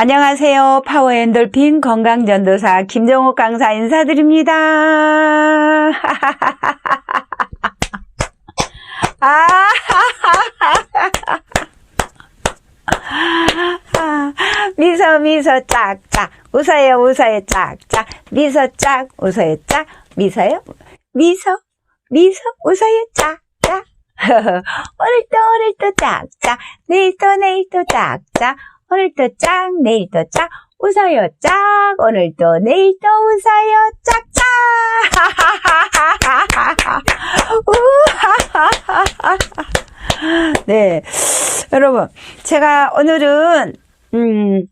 안녕하세요. 파워엔돌핀 건강전도사 김정옥 강사 인사드립니다. 아, 미소 미소 짝짝. 웃어요 웃어요 짝짝. 미소 짝 웃어요 짝. 미소요? 미소 미소 웃어요 짝짝. 오늘도 오늘도 짝짝. 내일도 내일도 짝짝 오늘도 짝 내일도 짝 웃어요 짝 오늘도 내일도 웃어요 짝짝 네 여러분 제가 오늘은 음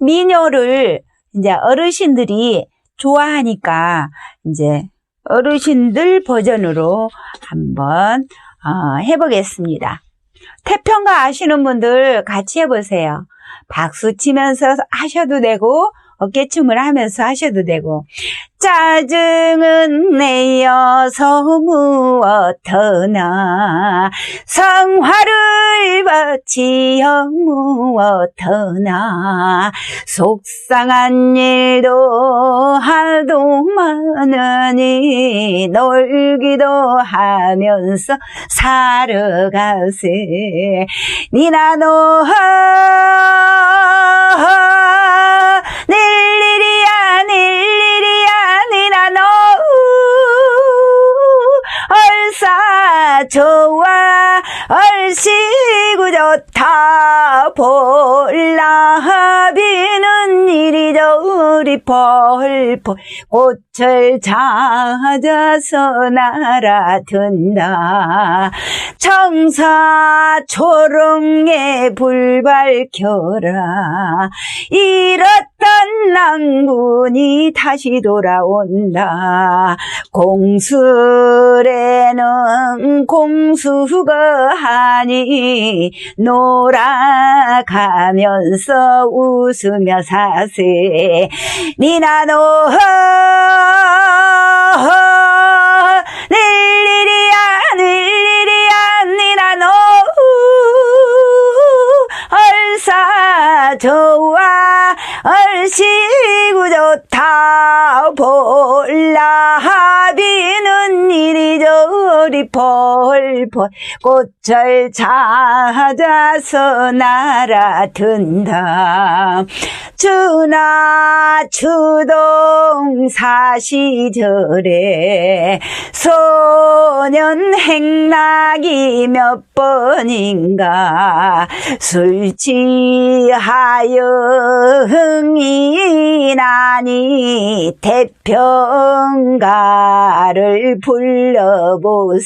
미녀를 이제 어르신들이 좋아하니까 이제 어르신들 버전으로 한번 어, 해보겠습니다. 태평가 아시는 분들 같이 해보세요. 박수 치면서 하셔도 되고 어깨춤을 하면서 하셔도 되고. 짜증은 내어서 무엇하나. 성화를 바치어 무엇하나. 속상한 일도 하도 많으니 놀기도 하면서 살아가세. 니나 노하 좋아. 얼씨구 좋다. 볼라 비 는 이리저리 펄펄 꽃을 찾아서 날아든다. 청사 초롱에 불 밝혀라. 잃었던 낭군이 다시 돌아온다. 공술에는 공수가 하니 놀아가면서 웃으며 사세. 니나노 닐리리야 닐리리야 니나노. 얼싸 좋아 얼씨구 좋다 볼라 이리저리 펄펄 꽃을 찾아서 날아든다. 추나 추동 사시절에 소년 행락이 몇 번인가 술 취하여 흥이 나니 대평가를 불러보세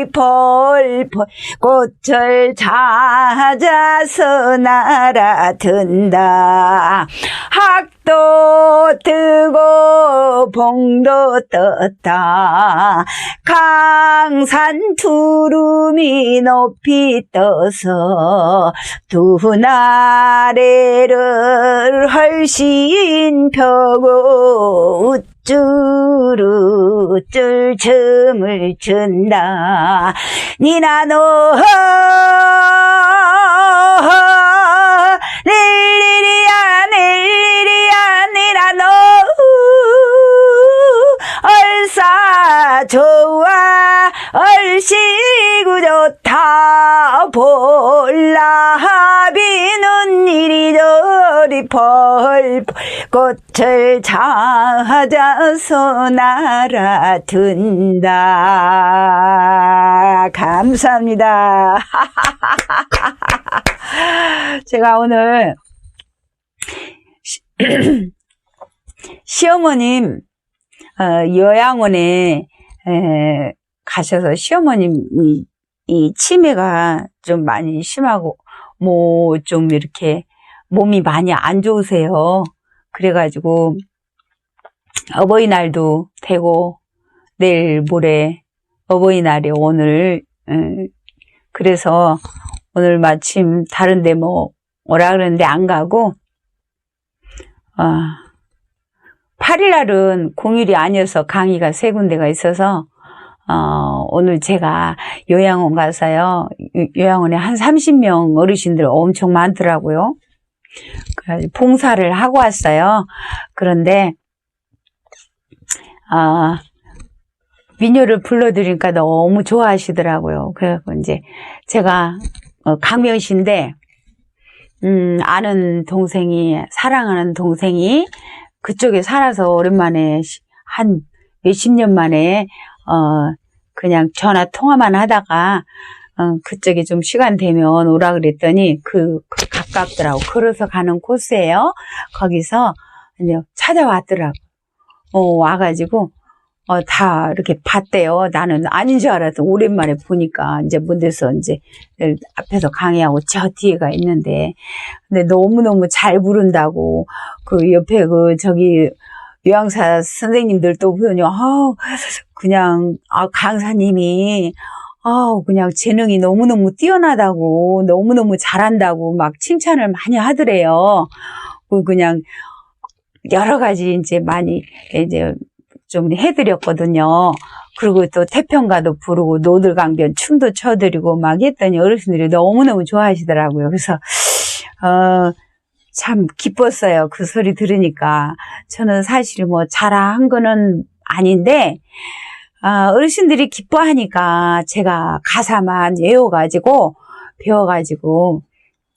저리 펄펄 꽃을 찾아서 날아든다. 학도 뜨고 봉도 떴다. 강산 두름이 높이 떠서 두 나래를 훨씬 펴고 우 쭈루쭈 춤을 춘다. 니나노 닐리리야 닐리리야 니나노 얼싸 좋아 얼씨구 좋다. 볼 이리저리 펄펄 꽃을 찾아서 날아든다. 감사합니다. 제가 오늘 시어머님 어, 요양원에 에, 가셔서 시어머님이 이 치매가 좀 많이 심하고 뭐 좀 이렇게 몸이 많이 안 좋으세요. 그래가지고 어버이날도 되고 내일 모레 어버이날이 오늘 예, 그래서 오늘 마침 다른데 뭐 오라 그러는데 안 가고 아 8일 날은 공휴일이 아니어서 강의가 세 군데가 있어서 어, 오늘 제가 요양원 가서요. 요- 요양원에 한 30명 어르신들 엄청 많더라고요. 그래서 봉사를 하고 왔어요. 그런데 아 미녀를 불러드리니까 너무 좋아하시더라고요. 그래서 이제 제가 어, 강명시인데 음, 아는 동생이 사랑하는 동생이 그쪽에 살아서 오랜만에 시- 한 몇십 년 만에 어 그냥 전화 통화만 하다가 어, 그쪽에 좀 시간 되면 오라 그랬더니 그, 그 가깝더라고. 걸어서 가는 코스예요. 거기서 이제 찾아왔더라고. 어, 와가지고 어, 다 이렇게 봤대요. 나는 아닌 줄 알아서 오랜만에 보니까 이제 문대서 이제 앞에서 강의하고 저 뒤에가 있는데 근데 너무너무 잘 부른다고 그 옆에 그 저기 요양사 선생님들 또 보더니 아 그냥 아 강사님이 아 그냥 재능이 너무너무 뛰어나다고 너무너무 잘한다고 막 칭찬을 많이 하더래요. 그 그냥 여러 가지 이제 많이 이제 좀 해드렸거든요. 그리고 또 태평가도 부르고 노들강변 춤도 춰드리고 막 했더니 어르신들이 너무너무 좋아하시더라고요. 그래서 어, 참 기뻤어요. 그 소리 들으니까. 저는 사실 뭐 잘한 거는 아닌데, 아, 어르신들이 기뻐하니까 제가 가사만 외워가지고, 배워가지고,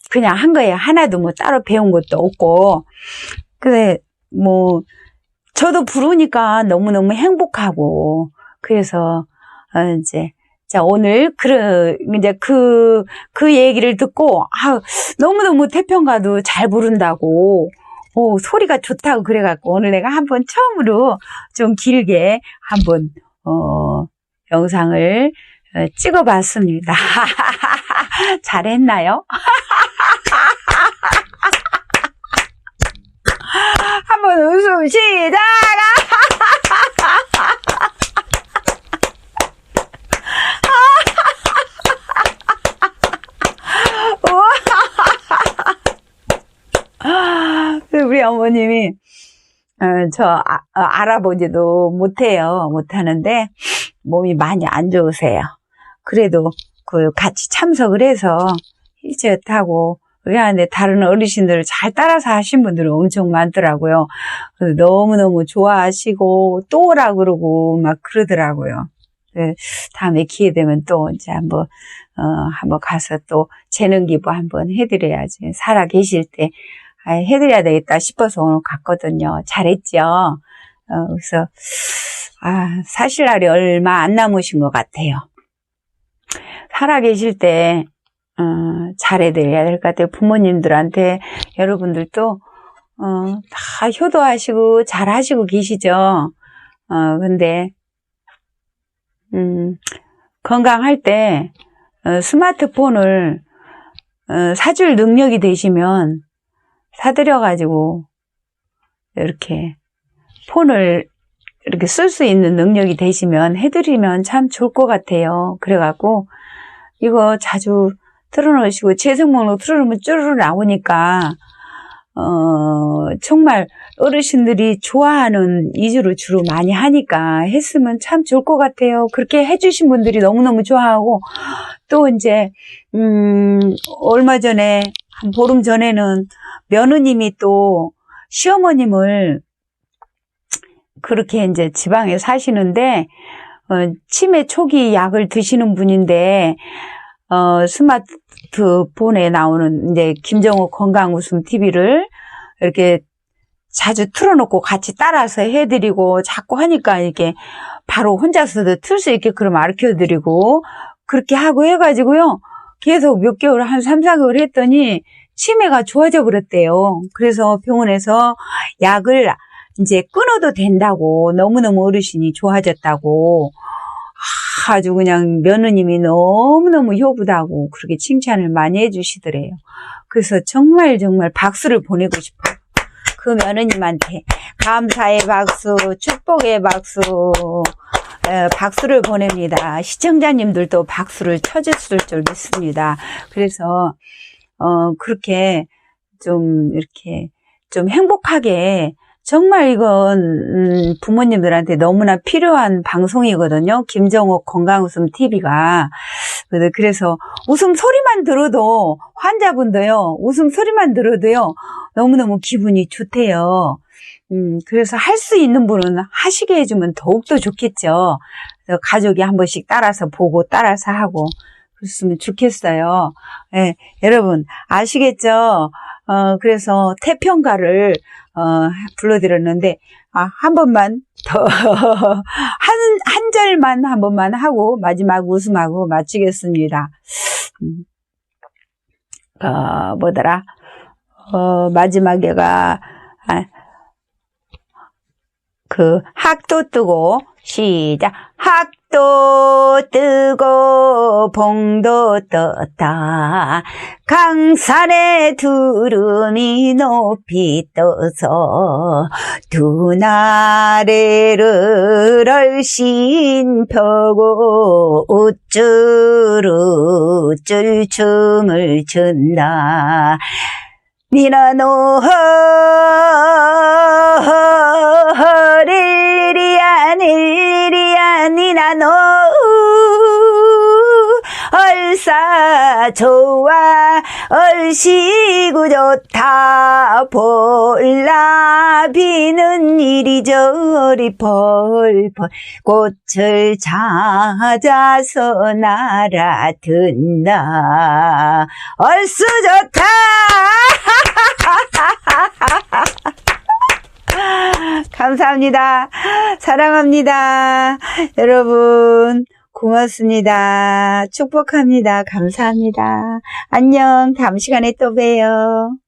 그냥 한 거예요. 하나도 뭐 따로 배운 것도 없고. 근데 뭐, 저도 부르니까 너무너무 행복하고, 그래서, 어, 이제, 자, 오늘, 그, 이제 그, 그 얘기를 듣고, 아 너무너무 태평가도 잘 부른다고, 오, 소리가 좋다고 그래갖고, 오늘 내가 한번 처음으로 좀 길게 한번, 어, 영상을 어, 찍어봤습니다. 잘했나요? 한번 웃음 시작! 우리 어머님이 어, 저 아, 어, 알아보지도 못해요. 못하는데 몸이 많이 안 좋으세요. 그래도 그 같이 참석을 해서 힐체어 타고 우리 하는데 다른 어르신들을 잘 따라서 하신 분들은 엄청 많더라고요. 너무너무 좋아하시고 또 오라 그러고 막 그러더라고요. 그 다음에 기회 되면 또 이제 한번 어 한번 가서 또 재능 기부 한번 해드려야지 살아 계실 때 아, 해드려야 되겠다 싶어서 오늘 갔거든요. 잘했죠. 어, 그래서 아 사실 날이 얼마 안 남으신 것 같아요. 살아 계실 때 어, 잘해드려야 될 것 같아요. 부모님들한테 여러분들도 어, 다 효도하시고 잘하시고 계시죠. 어, 근데 음, 건강할 때 어, 스마트폰을 어, 사줄 능력이 되시면 사드려가지고 이렇게 폰을 이렇게 쓸 수 있는 능력이 되시면 해드리면 참 좋을 것 같아요. 그래갖고 이거 자주 틀어놓으시고 재생 목록 틀어놓으면 쭈르르 나오니까 어 정말 어르신들이 좋아하는 이주로 주로 많이 하니까 했으면 참 좋을 것 같아요. 그렇게 해주신 분들이 너무너무 좋아하고 또 이제 음 얼마 전에 한 보름 전에는 며느님이 또 시어머님을 그렇게 이제 지방에 사시는데 어, 치매 초기 약을 드시는 분인데 어, 스마트폰에 나오는 이제 김정호 건강 웃음 TV를 이렇게 자주 틀어놓고 같이 따라서 해드리고 자꾸 하니까 이렇게 바로 혼자서도 틀 수 있게 그럼 가르쳐드리고 그렇게 하고 해가지고요. 계속 몇 개월, 한 3, 4개월 했더니 치매가 좋아져 버렸대요. 그래서 병원에서 약을 이제 끊어도 된다고 너무너무 어르신이 좋아졌다고 아주 그냥 며느님이 너무너무 효부다고 그렇게 칭찬을 많이 해주시더래요. 그래서 정말 정말 박수를 보내고 싶어요. 그 며느님한테 감사의 박수, 축복의 박수. 에, 박수를 보냅니다. 시청자님들도 박수를 쳐줬을 줄 믿습니다. 그래서 어 그렇게 좀 이렇게 좀 행복하게 정말 이건 음, 부모님들한테 너무나 필요한 방송이거든요. 김정옥 건강웃음 TV가 그래서 웃음 소리만 들어도 환자분도요. 웃음 소리만 들어도요. 너무너무 기분이 좋대요. 음, 그래서 할 수 있는 분은 하시게 해주면 더욱더 좋겠죠. 그래서 가족이 한 번씩 따라서 보고 따라서 하고 그랬으면 좋겠어요. 예, 여러분 아시겠죠? 어, 그래서 태평가를 어, 불러드렸는데 아, 한 번만 더 한 한 절만 한 번만 하고 마지막 웃음하고 마치겠습니다. 음, 어, 뭐더라? 어, 마지막에가 아, 그 학도 뜨고 시작. 학도 뜨고 봉도 떴다. 강산에 두름이 높이 떠서 두 나래를 얼씬 펴고 우쭐 우쭐 춤을 춘다. 니나노 릴 좋아. 얼씨구 좋다. 볼라 비는 이리저리 펄펄. 꽃을 찾아서 날아든다. 얼쑤 좋다. 감사합니다. 사랑합니다. 여러분, 고맙습니다. 축복합니다. 감사합니다. 안녕. 다음 시간에 또 봬요.